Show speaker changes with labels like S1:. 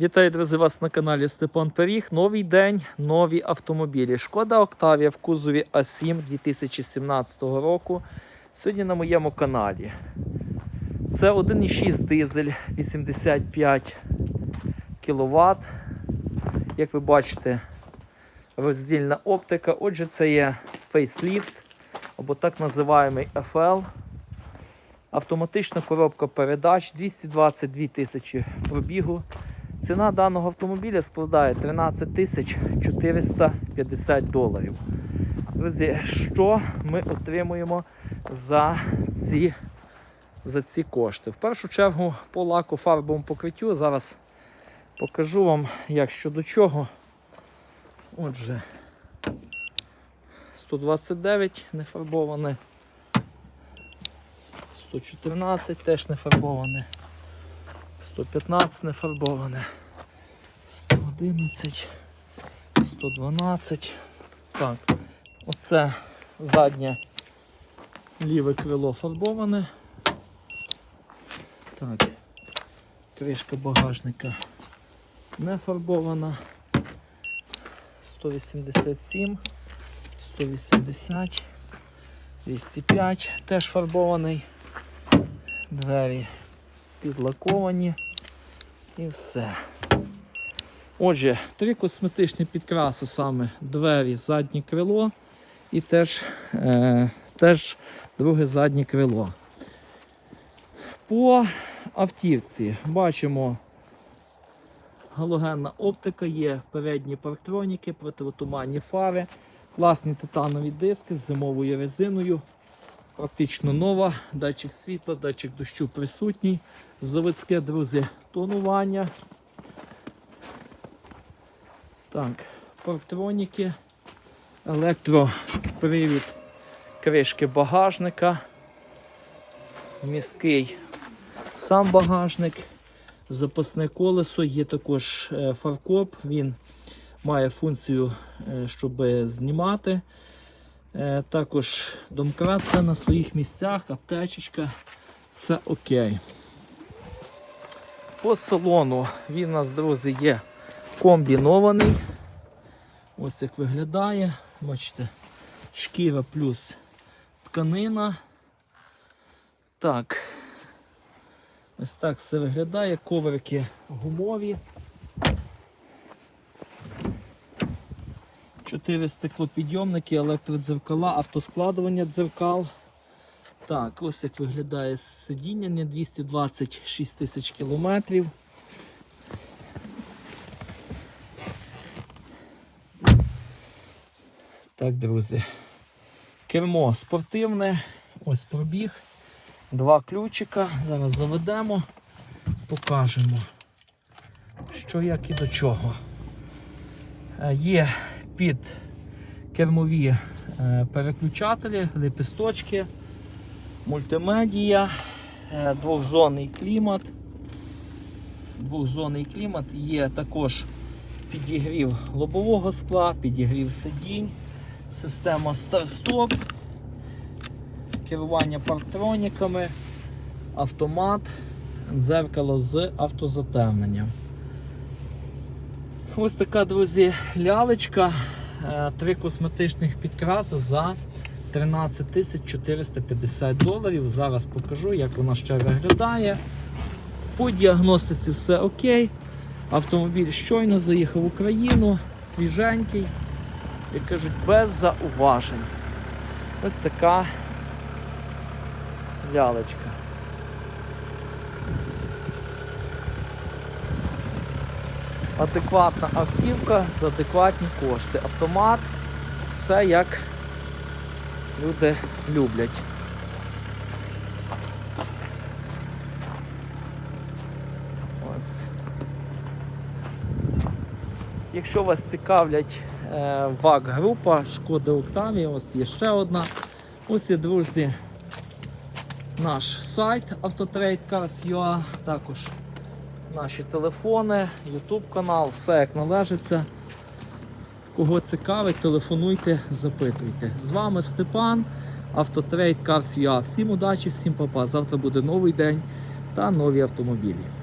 S1: Вітаю, друзі, вас на каналі Степан Пиріг. Новий день, нові автомобілі. Шкода Октавія в кузові А7 2017 року. Сьогодні на моєму каналі. Це 1,6 дизель 85 кВт. Як ви бачите, роздільна оптика. Отже, це є фейсліфт або так називаємий FL. Автоматична коробка передач 222 тисячі пробігу. Ціна даного автомобіля складає 13 тисяч 450 доларів. Друзі, що ми отримуємо за ці, за ці кошти? В першу чергу по лаку фарбовому покриттю. Зараз покажу вам, як щодо чого. Отже, 129 не фарбоване. 114 теж не фарбоване. 115 не фарбоване. 111, 112. Так, оце заднє ліве крило фарбоване. Так, кришка багажника не фарбована. 187, 180, 205 теж фарбований. Двері підлаковані і все. Отже, три косметичні підкраси саме двері, заднє крило і теж, е, теж друге заднє крило. По автівці бачимо галогенна оптика, є передні парктроніки, противотуманні фари, класні титанові диски з зимовою резиною. Практично нова, датчик світла, датчик дощу присутній. Заводське, друзі, тонування. Так, парктроніки, електропривід кришки багажника, місткий сам багажник, запасне колесо, є також е, фаркоп, він має функцію, е, щоб знімати. Е, Також домкрат все на своїх місцях, аптечечка, все окей. По салону він у нас, друзі, є комбінований. Ось як виглядає. Бачите, шкіра плюс тканина. Так. Ось так все виглядає. Коврики гумові. Чотири стеклопідйомники, електродзеркала, автоскладування дзеркал. Так, ось як виглядає сидіння, не 226 тисяч кілометрів. Так, друзі. Кермо спортивне, ось пробіг. Два ключика. Зараз заведемо, покажемо, що як і до чого. Е, Є під кермові е, переключателі, лепісточки, мультимедія, е, двохзонний клімат. Двохзонний клімат, є також підігрів лобового скла, підігрів сидінь, система старт-стоп, керування парктроніками, автомат, дзеркало з автозатемненням. Ось така, друзі, лялечка. Е, Три косметичних підкраси за 13 450 доларів. Зараз покажу, як вона ще виглядає. По діагностиці все окей. Автомобіль щойно заїхав в Україну, свіженький, як кажуть, без зауважень. Ось така лялечка. Адекватна автівка за адекватні кошти. Автомат, все як люди люблять. Ось. Якщо вас цікавлять е, ВАК-група Шкода Октавія, ось є ще одна. Ось є, друзі, наш сайт Autotrade.Cars.ua, також наші телефони, YouTube канал, все як належиться. Кого цікавить, телефонуйте, запитуйте. З вами Степан, Автотрейд Cars.ua. Всім удачі, всім папа. Завтра буде новий день та нові автомобілі.